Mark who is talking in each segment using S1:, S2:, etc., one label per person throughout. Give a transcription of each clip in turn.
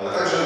S1: ale także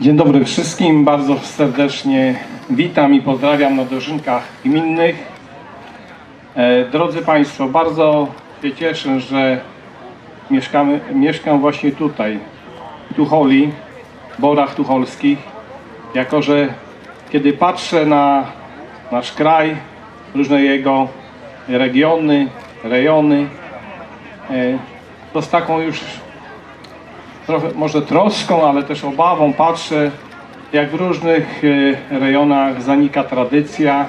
S2: Dzień dobry wszystkim, bardzo serdecznie witam i pozdrawiam na dożynkach gminnych. E, Drodzy Państwo, bardzo się cieszę, że mieszkamy, mieszkam właśnie tutaj, w Tucholi, w Borach Tucholskich, jako że kiedy patrzę na nasz kraj, różne jego regiony, rejony, e, to z taką już trochę może troską, ale też obawą patrzę, jak w różnych e, rejonach zanika tradycja,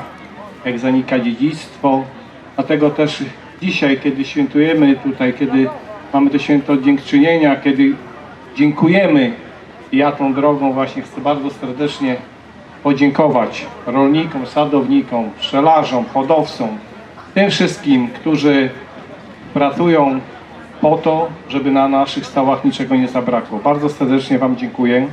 S2: jak zanika dziedzictwo. Dlatego też dzisiaj, kiedy świętujemy tutaj, kiedy mamy to święto dziękczynienia, kiedy dziękujemy, ja tą drogą właśnie chcę bardzo serdecznie podziękować rolnikom, sadownikom, pszczelarzom, hodowcom, tym wszystkim, którzy pracują po to, żeby na naszych stołach niczego nie zabrakło. Bardzo serdecznie Wam dziękuję.